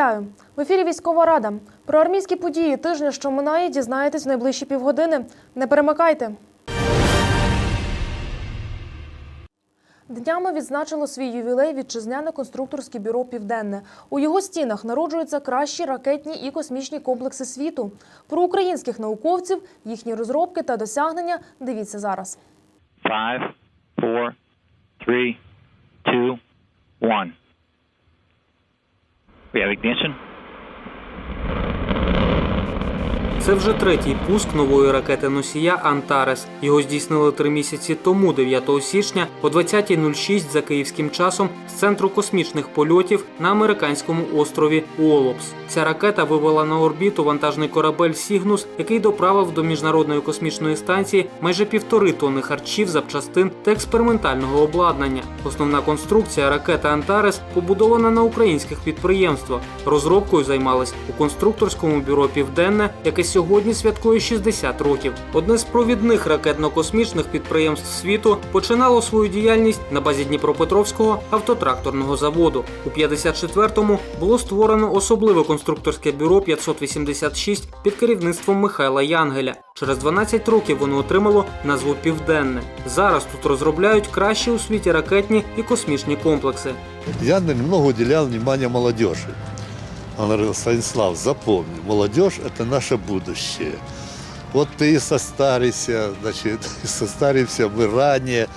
Вітаю в ефірі Військова Рада. Про армійські події тижня, що минає, дізнаєтесь в найближчі півгодини. Не перемикайте. Днями відзначило свій ювілей вітчизняне конструкторське бюро Південне. У його стінах народжуються кращі ракетні і космічні комплекси світу. Про українських науковців, їхні розробки та досягнення дивіться зараз. Five, four, three, two, one. Avic Nation. Це вже третій пуск нової ракети носія Антарес. Його здійснили три місяці тому, 9 січня, о 20.06 за київським часом з центру космічних польотів на американському острові Уолопс. Ця ракета вивела на орбіту вантажний корабель Сігнус, який доправив до міжнародної космічної станції майже півтори тонни харчів, запчастин та експериментального обладнання. Основна конструкція ракети Антарес побудована на українських підприємствах. Розробкою займались у конструкторському бюро Південне, яке сьогодні святкує 60 років. Одне з провідних ракетно-космічних підприємств світу починало свою діяльність на базі Дніпропетровського автотракторного заводу. У 54-му було створено особливе конструкторське бюро 586 під керівництвом Михайла Янгеля. Через 12 років воно отримало назву Південне. Зараз тут розробляють кращі у світі ракетні і космічні комплекси. Я немного уделял внимания молодежи. Он говорил, Станислав, запомни, молодежь – это наше будущее. Вот ты и состаришься, значит, и состаримся мы ранее,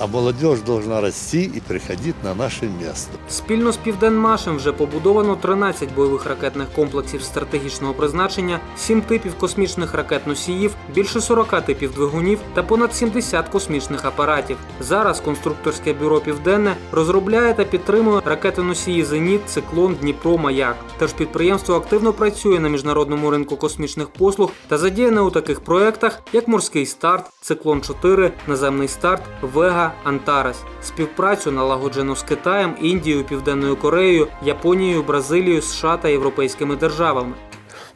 а молодежь должна расти и приходить на наше место. Спільно з Південмашем вже побудовано 13 бойових ракетних комплексів стратегічного призначення, 7 типів космічних ракет-носіїв, більше 40 типів двигунів та понад 70 космічних апаратів. Зараз конструкторське бюро Південне розробляє та підтримує ракети-носії Зеніт, Циклон, Дніпро, Маяк. Тож підприємство активно працює на міжнародному ринку космічних послуг та задіяне у таких проєктах, як Морський старт, Циклон 4, Наземний старт, Вега, Антарес. Співпрацю налагоджено з Китаєм, Індією, Південною Кореєю, Японією, Бразилією, США та європейськими державами.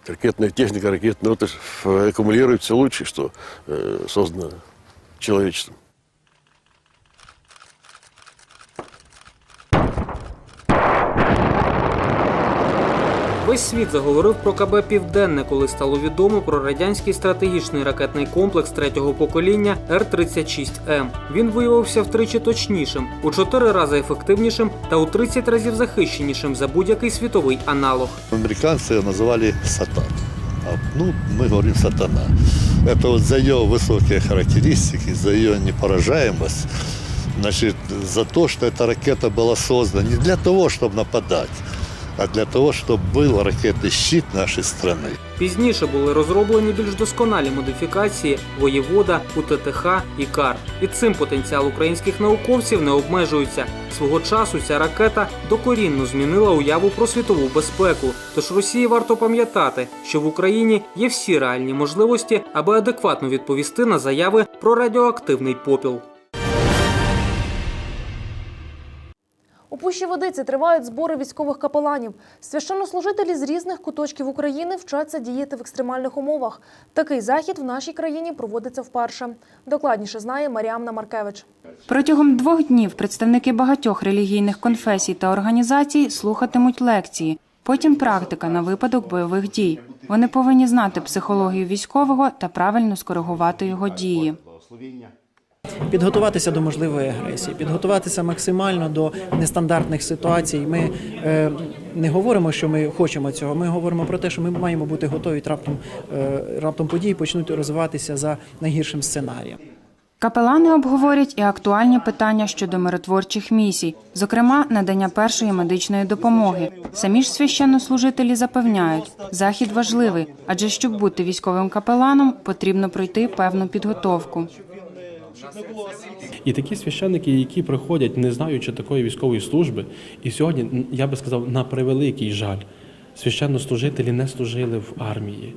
Ракетная техника, ракетная, ну, это ж э, аккумулирует все лучшее, что э, создано человечеством. Весь світ заговорив про КБ Південне, коли стало відомо про радянський стратегічний ракетний комплекс третього покоління Р-36М. Він виявився втричі точнішим, у чотири рази ефективнішим та у 30 разів захищенішим за будь-який світовий аналог. Американцы ее называли «Сатан». А, ну, мы говорим «Сатана». Это вот за ее высокие характеристики, за ее непоражаемость, значит, за то, что эта ракета была создана не для того, чтобы нападать, а для того, чтобы был ракетный щит нашей страны. Пізніше були розроблені більш досконалі модифікації воєвода, УТТХ і КАР. І цим потенціал українських науковців не обмежується. Свого часу ця ракета докорінно змінила уяву про світову безпеку. Тож Росії варто пам'ятати, що в Україні є всі реальні можливості, аби адекватно відповісти на заяви про радіоактивний попіл. Пущі Водиці тривають збори військових капеланів. Священнослужителі з різних куточків України вчаться діяти в екстремальних умовах. Такий захід в нашій країні проводиться вперше. Докладніше знає Маріамна Маркевич. Протягом двох днів представники багатьох релігійних конфесій та організацій слухатимуть лекції. Потім практика на випадок бойових дій. Вони повинні знати психологію військового та правильно скоригувати його дії. Підготуватися до можливої агресії, підготуватися максимально до нестандартних ситуацій. Ми е, не говоримо, що ми хочемо цього. Ми говоримо про те, що ми маємо бути готові раптом, е, раптом події почнуть розвиватися за найгіршим сценарієм. Капелани обговорять і актуальні питання щодо миротворчих місій, зокрема надання першої медичної допомоги. Самі ж священнослужителі запевняють, захід важливий, адже щоб бути військовим капеланом, потрібно пройти певну підготовку. І такі священники, які приходять, не знаючи такої військової служби, і сьогодні, я би сказав, на превеликий жаль, священнослужителі не служили в армії.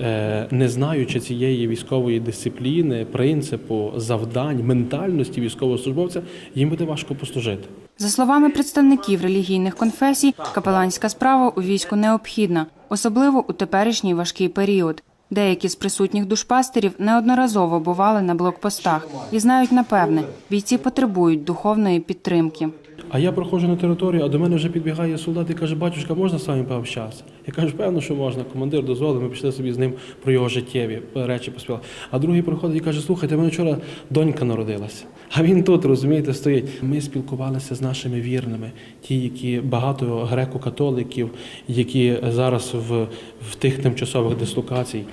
Е, Не знаючи цієї військової дисципліни, принципу, завдань, ментальності військовослужбовця, їм буде важко послужити. За словами представників релігійних конфесій, капеланська справа у війську необхідна, особливо у теперішній важкий період. Деякі з присутніх душпастерів неодноразово бували на блокпостах і знають напевне, бійці потребують духовної підтримки. А я проходжу на територію, а до мене вже підбігає солдат і каже, батюшка, можна з вами пообщатися? Я кажу, певно, що можна. Командир дозволив, ми пішли собі з ним про його життєві речі поспівали. А другий приходить і каже, слухайте, мене вчора донька народилася. А він тут, розумієте, стоїть. Ми спілкувалися з нашими вірними, ті, які багато греко-католиків, які зараз в, в тих тимчасових дислокацій.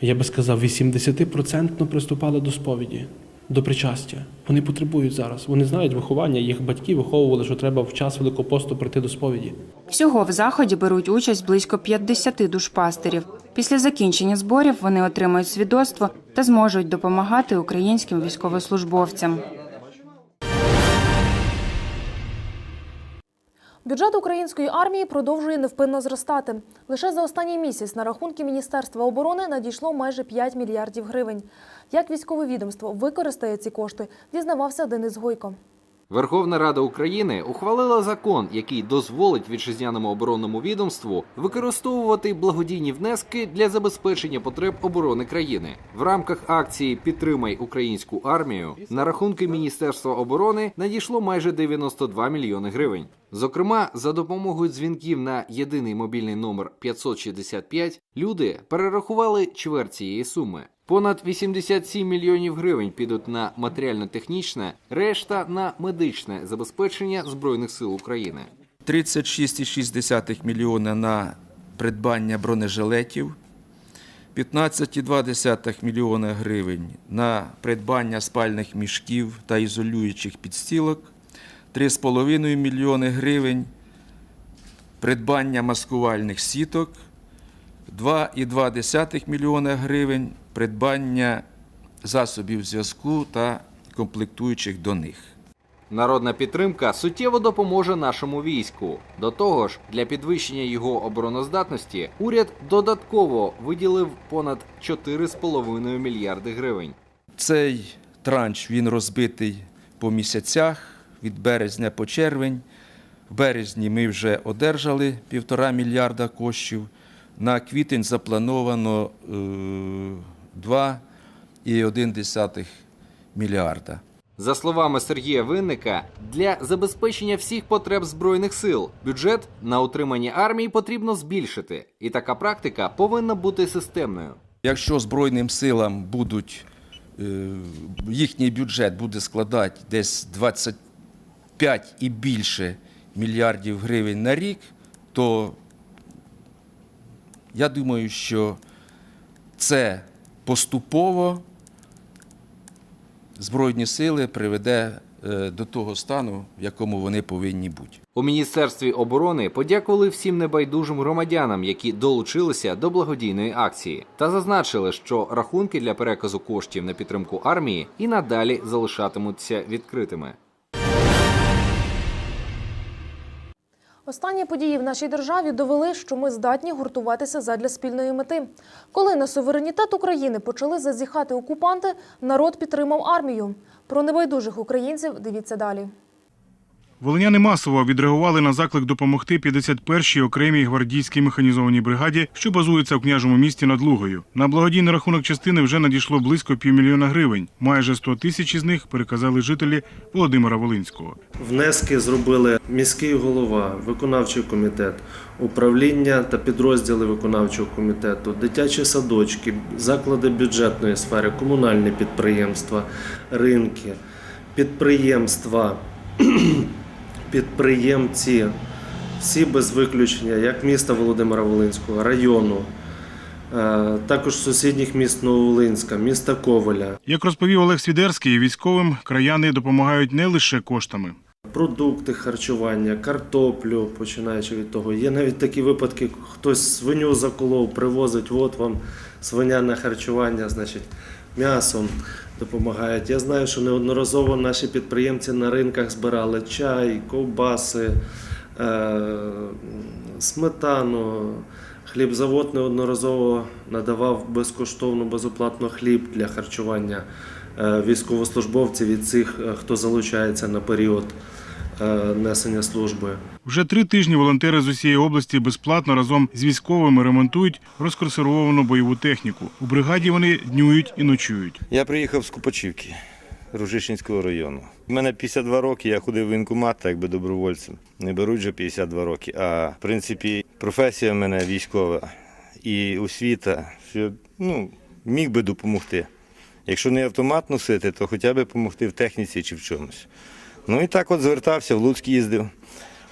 Я би сказав, 80% приступали до сповіді, до причастя. Вони потребують зараз. Вони знають виховання, їх батьки виховували, що треба в час великопосту прийти до сповіді. Всього в заході беруть участь близько 50 душпастерів. Після закінчення зборів вони отримають свідоцтво та зможуть допомагати українським військовослужбовцям. Бюджет української армії продовжує невпинно зростати. Лише за останній місяць на рахунки Міністерства оборони надійшло майже 5 мільярдів гривень. Як військове відомство використає ці кошти, дізнавався Денис Гойко. Верховна Рада України ухвалила закон, який дозволить вітчизняному оборонному відомству використовувати благодійні внески для забезпечення потреб оборони країни. В рамках акції Підтримай українську армію на рахунки Міністерства оборони надійшло майже 92 мільйони гривень. Зокрема, за допомогою дзвінків на єдиний мобільний номер 565 люди перерахували чверть цієї суми. Понад 87 мільйонів гривень підуть на матеріально-технічне, решта на медичне забезпечення Збройних сил України. 36,6 мільйона на придбання бронежилетів, 15,2 мільйона гривень на придбання спальних мішків та ізолюючих підстілок, 3,5 мільйони гривень придбання маскувальних сіток, 2,2 мільйона гривень придбання засобів зв'язку та комплектуючих до них. Народна підтримка суттєво допоможе нашому війську. До того ж, для підвищення його обороноздатності уряд додатково виділив понад 4,5 мільярди гривень. Цей транш він розбитий по місяцях від березня по червень. В березні ми вже одержали півтора мільярда коштів. На квітень заплановано е, 2,1 мільярда. За словами Сергія Винника, для забезпечення всіх потреб збройних сил бюджет на утримання армії потрібно збільшити, і така практика повинна бути системною. Якщо Збройним силам будуть, е, їхній бюджет буде складати десь 25 і більше мільярдів гривень на рік, то я думаю, що це поступово Збройні сили приведе е, до того стану, в якому вони повинні бути. У міністерстві оборони подякували всім небайдужим громадянам, які долучилися до благодійної акції, та зазначили, що рахунки для переказу коштів на підтримку армії і надалі залишатимуться відкритими. Останні події в нашій державі довели, що ми здатні гуртуватися задля спільної мети. Коли на суверенітет України почали зазіхати окупанти, народ підтримав армію. Про небайдужих українців дивіться далі. Волиняни масово відреагували на заклик допомогти 51-й окремій гвардійській механізованій бригаді, що базується в княжому місті над Лугою. На благодійний рахунок частини вже надійшло близько півмільйона гривень. Майже 100 тисяч із них переказали жителі Володимира Волинського. Внески зробили міський голова, виконавчий комітет, управління та підрозділи виконавчого комітету, дитячі садочки, заклади бюджетної сфери, комунальні підприємства, ринки, підприємства, підприємці, всі без виключення, як міста Володимира Волинського, району, е, також сусідніх міст Нововолинська, міста Коваля. Як розповів Олег Свідерський, військовим краяни допомагають не лише коштами. Продукти харчування, картоплю, починаючи від того. Є навіть такі випадки, хтось свиню заколов, привозить, от вам свиня на харчування, значить, м'ясом допомагають. Я знаю, що неодноразово наші підприємці на ринках збирали чай, ковбаси, е- сметану. Хлібзавод неодноразово надавав безкоштовно, безоплатно хліб для харчування е, військовослужбовців і цих, е, хто залучається на період несення служби. Вже три тижні волонтери з усієї області безплатно разом з військовими ремонтують розконсервовану бойову техніку. У бригаді вони днюють і ночують. Я приїхав з Купачівки. Ружишинського району. У мене 52 роки, я ходив в воєнкомат, так би добровольцем. Не беруть вже 52 роки. А в принципі, професія в мене військова і освіта, що ну, міг би допомогти. Якщо не автомат носити, то хоча б допомогти в техніці чи в чомусь. Ну і так от звертався, в Луцьк їздив.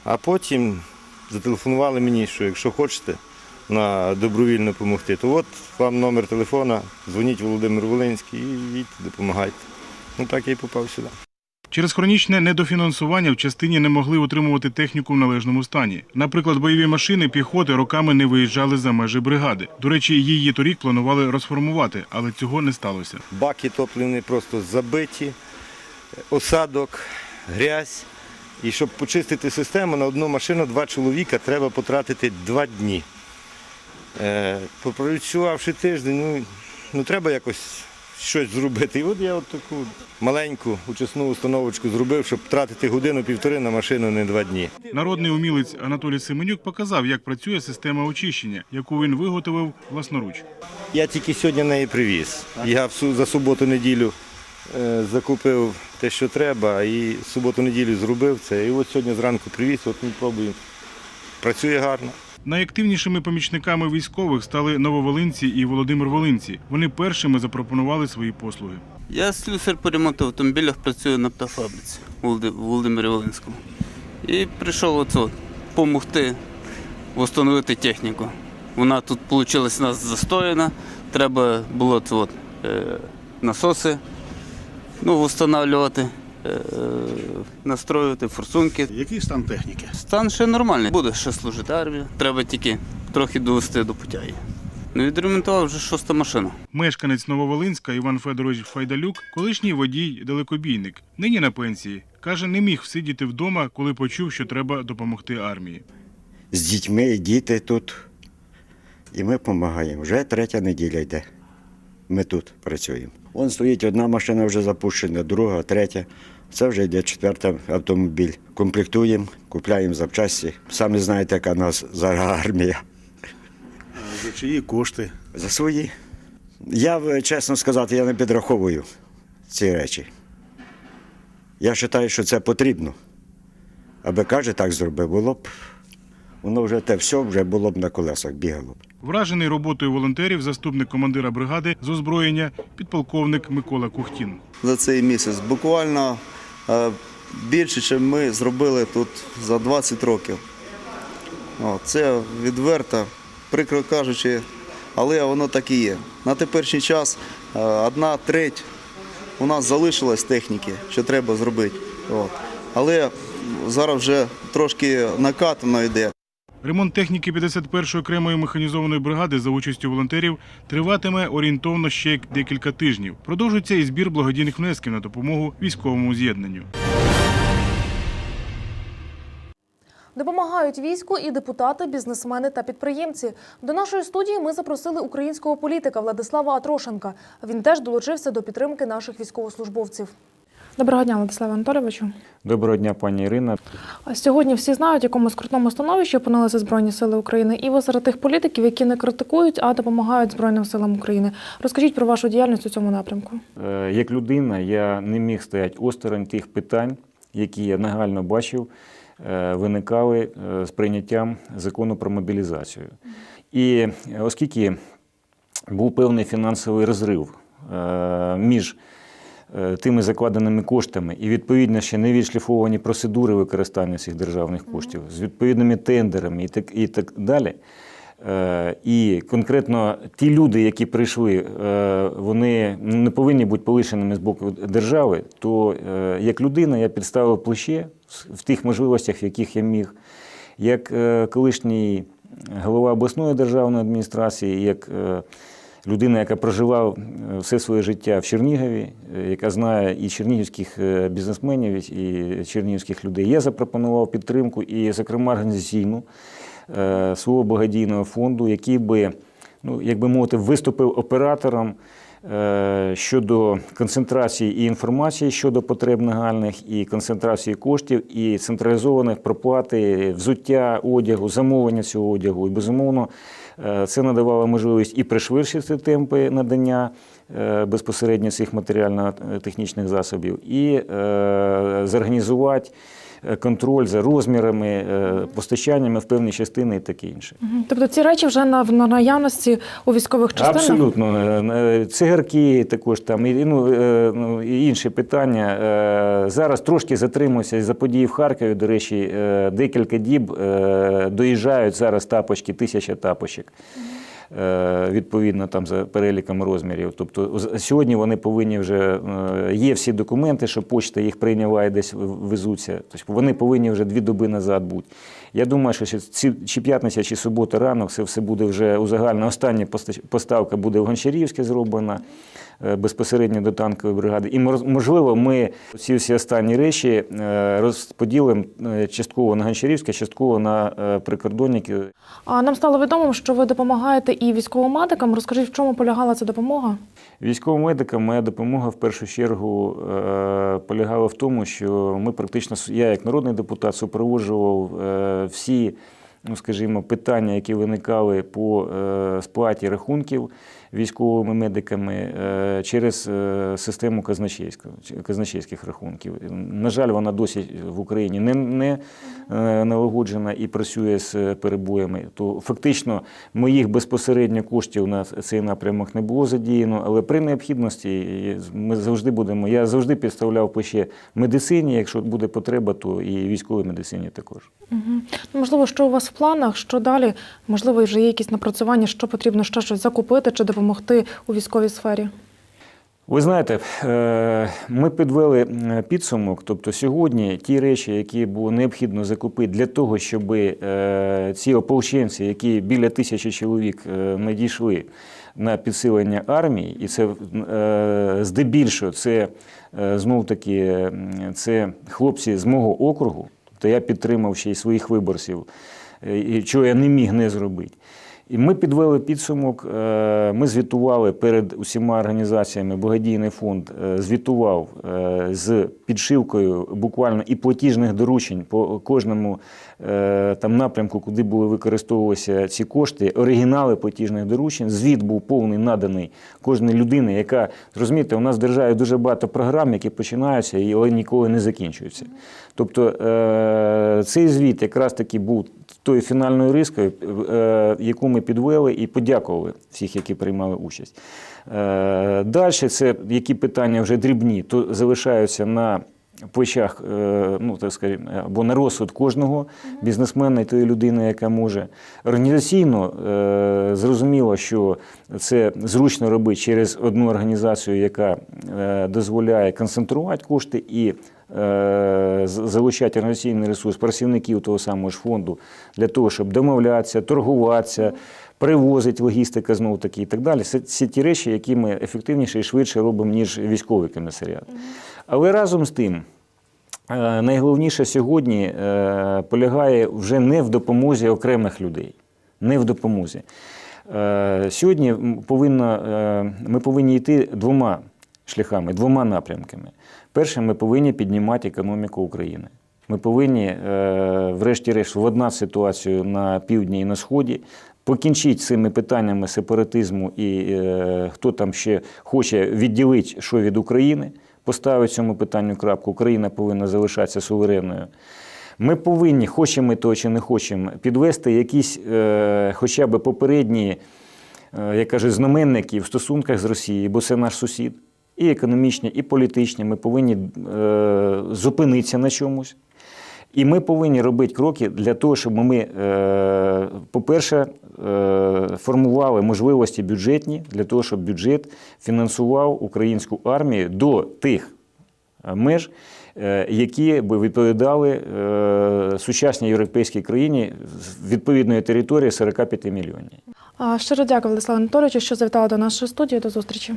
А потім зателефонували мені, що якщо хочете на добровільно допомогти, то от вам номер телефона, дзвоніть Володимир Волинський і їдьте, допомагайте. Ну так я і попав сюди. Через хронічне недофінансування в частині не могли утримувати техніку в належному стані. Наприклад, бойові машини піхоти роками не виїжджали за межі бригади. До речі, її торік планували розформувати, але цього не сталося. Баки топлені просто забиті, осадок, грязь. І щоб почистити систему на одну машину два чоловіка треба потратити два дні. Е, попрацювавши тиждень, ну, ну треба якось щось зробити. І от я от таку маленьку учасну установочку зробив, щоб тратити годину-півтори на машину не два дні. Народний умілець Анатолій Семенюк показав, як працює система очищення, яку він виготовив власноруч. Я тільки сьогодні неї привіз. Я за суботу-неділю е, закупив те, що треба, і суботу-неділю зробив це. І от сьогодні зранку привіз, от ми пробуємо. Працює гарно. Найактивнішими помічниками військових стали нововолинці і Володимир Волинці. Вони першими запропонували свої послуги. Я слюсар по ремонту автомобілів працюю на птафабриці у в Володимирі Волинському. І прийшов оце допомогти встановити техніку. Вона тут вийшла у нас застояна. Треба було це от, е, насоси ну, встановлювати, е, настроювати форсунки. Який стан техніки? Стан ще нормальний. Буде ще служити армію. Треба тільки трохи довести до пуття її. Ну, відремонтував вже шоста машина. Мешканець Нововолинська Іван Федорович Файдалюк, колишній водій далекобійник, нині на пенсії. Каже, не міг всидіти вдома, коли почув, що треба допомогти армії. з дітьми, і діти тут. І ми допомагаємо. Вже третя неділя йде. Ми тут працюємо. Вон стоїть одна машина вже запущена, друга, третя. Це вже йде четвертий автомобіль. Комплектуємо, купляємо запчасті. Самі знаєте, яка у нас зараз армія. За чиї кошти? За свої. Я, чесно сказати, я не підраховую ці речі. Я вважаю, що це потрібно. Аби каже, так зробив, було б. Воно вже те все вже було б на колесах бігало б. Вражений роботою волонтерів заступник командира бригади з озброєння підполковник Микола Кухтін. за цей місяць. Буквально е, більше, ніж ми зробили тут за 20 років. Це відверто, прикро кажучи, але воно так і є. На теперішній час е, одна треть у нас залишилась техніки, що треба зробити. Але зараз вже трошки накатано йде. Ремонт техніки 51-ї окремої механізованої бригади за участю волонтерів триватиме орієнтовно ще декілька тижнів. Продовжується і збір благодійних внесків на допомогу військовому з'єднанню. Допомагають війську і депутати, бізнесмени та підприємці. До нашої студії ми запросили українського політика Владислава Атрошенка. Він теж долучився до підтримки наших військовослужбовців. Доброго дня, Владиславе Анатолійовичу. Доброго дня, пані Ірина. Сьогодні всі знають, в якому скрутному становищі опинилися Збройні Сили України, і ви серед тих політиків, які не критикують, а допомагають Збройним силам України. Розкажіть про вашу діяльність у цьому напрямку. Е, Як людина, я не міг стояти осторонь тих питань, які я нагально бачив, е, виникали е, з прийняттям закону про мобілізацію. І оскільки був певний фінансовий розрив між тими закладеними коштами і відповідно ще не відшліфовані процедури використання цих державних коштів з відповідними тендерами і так, і так далі. Е, І конкретно ті люди, які прийшли, е, вони не повинні бути полишеними з боку держави. То е, як людина я підставив плече в тих можливостях, в яких я міг, як е, колишній голова обласної державної адміністрації, як е, людина, яка прожила е, все своє життя в Чернігові, е, яка знає і чернігівських е, бізнесменів, і чернігівських людей, я запропонував підтримку і, зокрема, організаційну свого благодійного фонду, який би, ну, як би мовити, виступив оператором щодо концентрації і інформації щодо потреб нагальних, і концентрації коштів, і централізованих проплати взуття одягу, замовлення цього одягу. І безумовно Це надавало можливість і пришвидшити темпи надання е, безпосередньо цих матеріально-технічних засобів, і е, зорганізувати е, контроль за розмірами, е, постачаннями в певні частини і таке інше. Тобто ці речі вже на, на наявності у військових частинах? Абсолютно. Е, е, Цигарки також там, і, ну, е, ну, і інші питання. Е, Зараз трошки затримуюся за події в Харкові. До речі, е, декілька діб е, доїжджають зараз тапочки, тисяча тапочок. Е, Відповідно там за переліком розмірів. Тобто сьогодні вони повинні вже е, є всі документи, що почта їх прийняла і десь везуться. Тобто вони повинні вже дві доби назад бути. Я думаю, що ці- чи п'ятниця, чи субота ранок, це все буде вже узагальнено. Остання поста- поставка буде в Гончарівське зроблена безпосередньо до танкової бригади. І можливо, ми ці всі останні речі е, розподілимо е, частково на Гончарівське, частково на е, прикордонників. А нам стало відомо, що ви допомагаєте і військовим медикам. Розкажіть, в чому полягала ця допомога? Військовим медикам моя допомога в першу чергу е, полягала в тому, що ми практично я, як народний депутат, супроводжував е, всі, ну скажімо, питання, які виникали по е, сплаті рахунків військовими медиками е, через е, систему казначейських рахунків. На жаль, вона досі в Україні не, не е, налагоджена і працює з перебоями. То фактично моїх безпосередньо коштів на цей напрямок не було задіяно, але при необхідності ми завжди будемо. Я завжди підставляв плече медицині. Якщо буде потреба, то і військовій медицині також. Угу. Можливо, що у вас в планах, що далі? Можливо, вже є якісь напрацювання, що потрібно ще щось закупити чи допомогти у військовій сфері? Ви знаєте, е, ми підвели е, підсумок. Тобто сьогодні ті речі, які було необхідно закупити для того, щоб е, ці ополченці, які біля тисячі чоловік надійшли на підсилення армії, і це здебільшого це знов таки це хлопці з мого округу. Тобто я підтримав ще й своїх виборців, чого я не міг не зробити. І ми підвели підсумок. е, Ми звітували перед усіма організаціями. Благодійний фонд е, звітував е, з підшивкою буквально і платіжних доручень по кожному там напрямку, куди були використовувалися ці кошти. Оригінали платіжних доручень. Звіт був повний наданий кожній людині, яка зрозумієте, у нас в державі дуже багато програм, які починаються але ніколи не закінчуються. Тобто цей звіт якраз таки був тою фінальною рискою, е, яку ми підвели і подякували всіх, які приймали участь. Е, Далі це які питання вже дрібні, то залишаються на плечах, е, ну так скажімо, або на розсуд кожного бізнесмена і тої людини, яка може. Організаційно зрозуміло, що це зручно робити через одну організацію, яка дозволяє концентрувати кошти і залучати організаційний ресурс працівників того самого ж фонду для того, щоб домовлятися, торгуватися, привозити логістика знову таки і так далі. Це, це ті речі, які ми ефективніше і швидше робимо, ніж військовий комісаріат. Але разом з тим. е, Найголовніше сьогодні е, полягає вже не в допомозі окремих людей, не в допомозі. Е, Сьогодні повинно, е, ми повинні йти двома шляхами, двома напрямками. Перше, ми повинні піднімати економіку України. Ми повинні, е, врешті-решт, владнати ситуацію на півдні і на сході, покінчити цими питаннями сепаратизму і е, хто там ще хоче відділити що від України, поставити цьому питанню крапку. Україна повинна залишатися суверенною. Ми повинні, хочемо ми того чи не хочемо, підвести якісь е, хоча б попередні, е, як кажуть, знаменники в стосунках з Росією, бо це наш сусід. І економічні, і політичні. Ми повинні е, зупинитися на чомусь. І ми повинні робити кроки для того, щоб ми, е, по-перше, е, формували можливості бюджетні для того, щоб бюджет фінансував українську армію до тих е, меж, які би відповідали сучасній європейській країні з відповідної території 45 мільйонів. Щиро дякую, Владислав Анатолійовичу, що завітали до нашої студії. До зустрічі.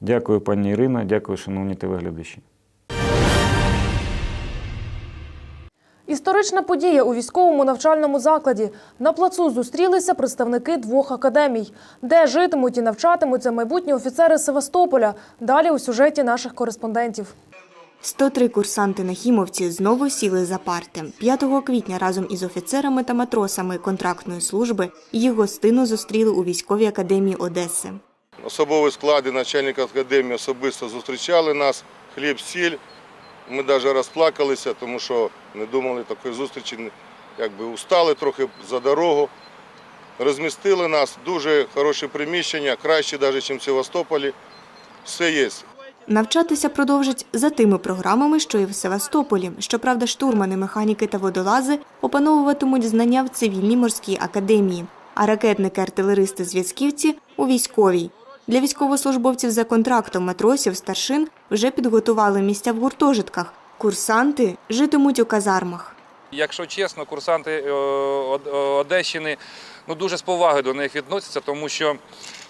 Дякую, пані Ірина, дякую, шановні телеглядачі. Історична подія у військовому навчальному закладі. На плацу зустрілися представники двох академій, де житимуть і навчатимуться майбутні офіцери Севастополя. Далі у сюжеті наших кореспондентів. 103 курсанти нахімовці знову сіли за парти. 5 квітня разом із офіцерами та матросами контрактної служби їх гостину зустріли у військовій академії Одеси. Особовий склад і начальник академії особисто зустрічали нас, хліб, сіль. Ми навіть розплакалися, тому що не думали такої зустрічі, якби устали трохи за дорогу. Розмістили нас, дуже хороше приміщення, краще навіть, ніж в Севастополі. Все є. Навчатися продовжать за тими програмами, що і в Севастополі. Щоправда, штурмани, механіки та водолази опановуватимуть знання в цивільній морській академії, а ракетники, артилеристи, зв'язківці у військовій. Для військовослужбовців за контрактом матросів старшин вже підготували місця в гуртожитках. Курсанти житимуть у казармах. Якщо чесно, курсанти е, Одещини ну, дуже з повагою до них відносяться, тому що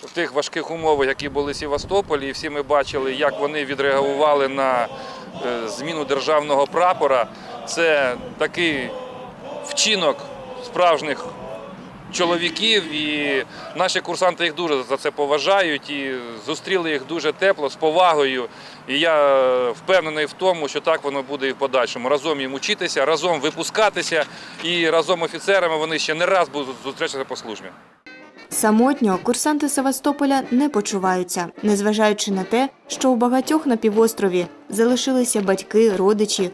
в тих важких умовах, які були в Севастополі, і всі ми бачили, як вони відреагували на е, зміну державного прапора. Це такий вчинок справжніх чоловіків, і наші курсанти їх дуже за це поважають і зустріли їх дуже тепло, з повагою. І я впевнений в тому, що так воно буде і в подальшому. Разом їм учитися, разом випускатися, і разом офіцерами вони ще не раз будуть зустрічатися по службі. Самотньо курсанти Севастополя не почуваються, незважаючи на те, що у багатьох на півострові залишилися батьки, родичі.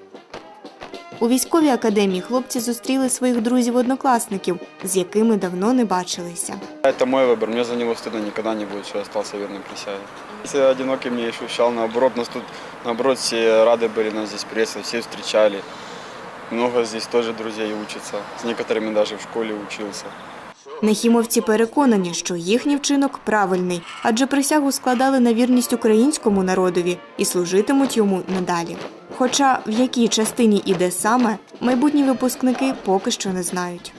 У військовій академії хлопці зустріли своїх друзів-однокласників, з якими давно не бачилися. Это мой выбор, мне за него стыдно никогда не будет, что я остался верным присяге. Если одиноким не ощущал, наоборот, нас тут, наоборот, все рады были нас здесь приветствовать, все встречали. Много здесь тоже друзей учатся, с некоторыми даже в школе учился. Нахімовці переконані, що їхній вчинок правильний, адже присягу складали на вірність українському народові і служитимуть йому надалі. Хоча в якій частині іде саме, майбутні випускники поки що не знають.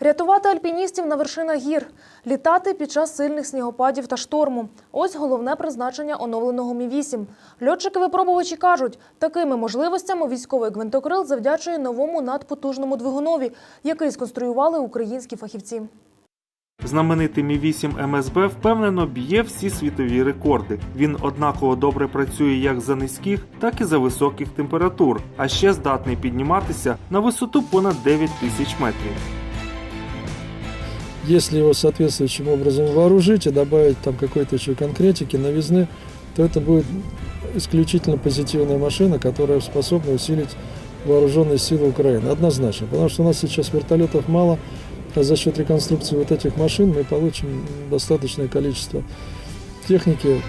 Рятувати альпіністів на вершинах гір, літати під час сильних снігопадів та шторму. Ось головне призначення оновленого Мі-8. Льотчики-випробувачі кажуть, такими можливостями військовий гвинтокрил завдячує новому надпотужному двигунові, який сконструювали українські фахівці. Знаменитий Мі-8 МСБ впевнено б'є всі світові рекорди. Він однаково добре працює як за низьких, так і за високих температур, а ще здатний підніматися на висоту понад 9 тисяч метрів. Если его соответствующим образом вооружить и добавить там какой-то еще конкретики, новизны, то это будет исключительно позитивная машина, которая способна усилить вооруженные силы Украины. Однозначно. Потому что у нас сейчас вертолетов мало, а за счет реконструкции вот этих машин мы получим достаточное количество техники,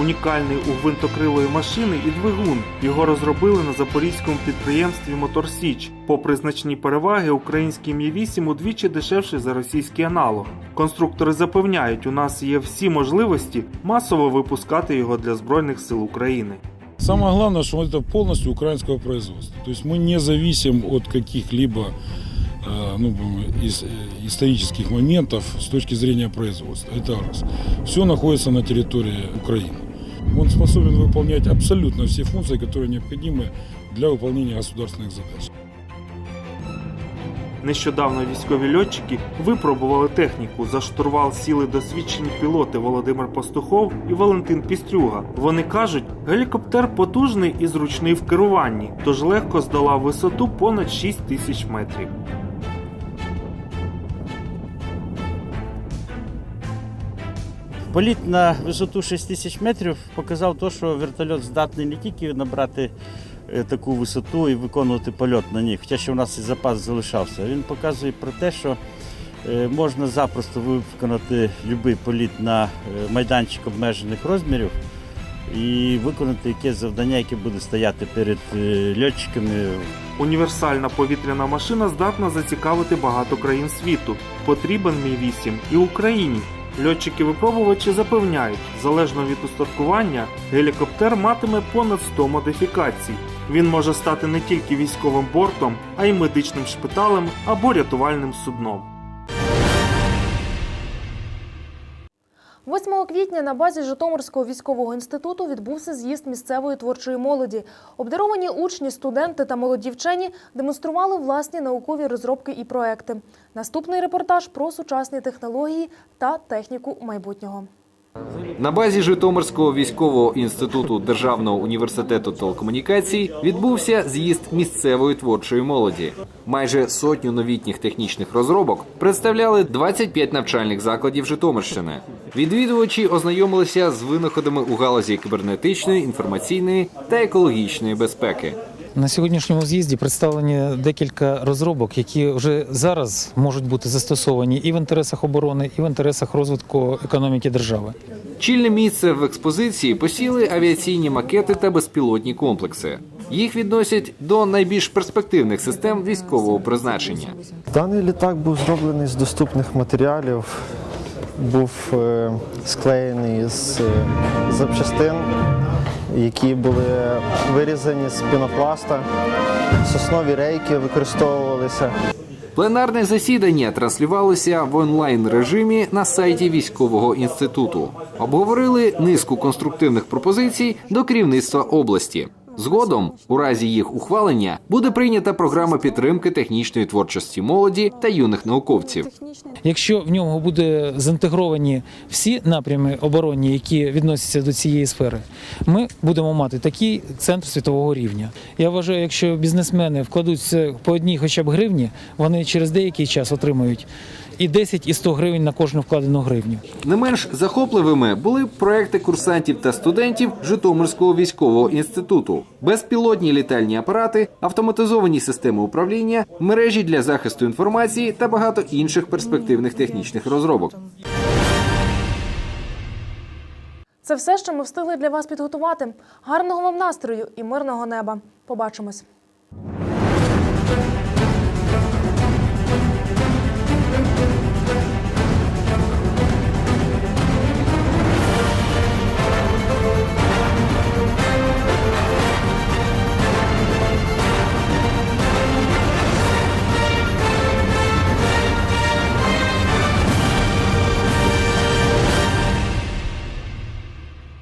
Унікальний у гвинтокрилої машини і двигун. Його розробили на запорізькому підприємстві Мотор Січ. Попри значні переваги, український Мі-8 удвічі дешевший за російський аналог. Конструктори запевняють, у нас є всі можливості масово випускати його для Збройних сил України. Самое главное, что это полностью украинского производства. То есть мы не зависим от каких-либо э, ну, из- э, исторических моментов с точки зрения производства. Это раз. Все находится на территории Украины. Он способен выполнять абсолютно все функции, которые необходимы для выполнения государственных задач. Нещодавно військові льотчики випробували техніку. За штурвал сіли досвідчені пілоти Володимир Пастухов і Валентин Пістрюга. Вони кажуть, гелікоптер потужний і зручний в керуванні, тож легко здолав висоту понад 6 тисяч метрів. Політ на висоту 6 тисяч метрів показав те, що вертольот здатний не тільки набрати е, таку висоту і виконувати польот на ній, хоча ще в нас і запас залишався. Він показує про те, що е, можна запросто виконати будь-який політ на е, майданчик обмежених розмірів і виконати якесь завдання, яке буде стояти перед льотчиками Універсальна повітряна машина здатна зацікавити багато країн світу. Потрібен мій 8 і Україні. Льотчики-випробувачі запевняють, залежно від устаткування, гелікоптер матиме понад 100 модифікацій. Він може стати не тільки військовим бортом, а й медичним шпиталем або рятувальним судном. 8 квітня на базі Житомирського військового інституту відбувся з'їзд місцевої творчої молоді. Обдаровані учні, студенти та молоді вчені демонстрували власні наукові розробки і проекти. Наступний репортаж про сучасні технології та техніку майбутнього. На базі Житомирського військового інституту Державного університету телекомунікацій відбувся з'їзд місцевої творчої молоді. Майже сотню новітніх технічних розробок представляли 25 навчальних закладів Житомирщини. Відвідувачі ознайомилися з винаходами у галузі кібернетичної, інформаційної та екологічної безпеки. На сьогоднішньому з'їзді представлені декілька розробок, які вже зараз можуть бути застосовані і в інтересах оборони, і в інтересах розвитку економіки держави. Чільне місце в експозиції посіли авіаційні макети та безпілотні комплекси. Їх відносять до найбільш перспективних систем військового призначення. Даний літак був зроблений з доступних матеріалів, був е, склеєний з е, запчастин, які були вирізані з пінопласта, соснові рейки використовувалися. Пленарне засідання транслювалося в онлайн режимі на сайті військового інституту. Обговорили низку конструктивних пропозицій до керівництва області. Згодом, у разі їх ухвалення, буде прийнята програма підтримки технічної творчості молоді та юних науковців. Якщо в ньому буде заінтегровані всі напрями оборонні, які відносяться до цієї сфери, ми будемо мати такий центр світового рівня. Я вважаю, якщо бізнесмени вкладуться по одній хоча б гривні, вони через деякий час отримають і 10, і 100 гривень на кожну вкладену гривню. Не менш захопливими були проекти курсантів та студентів Житомирського військового інституту, безпілотні літальні апарати, автоматизовані системи управління, мережі для захисту інформації та багато інших перспективних технічних розробок. Це все, що ми встигли для вас підготувати. Гарного вам настрою і мирного неба. Побачимось.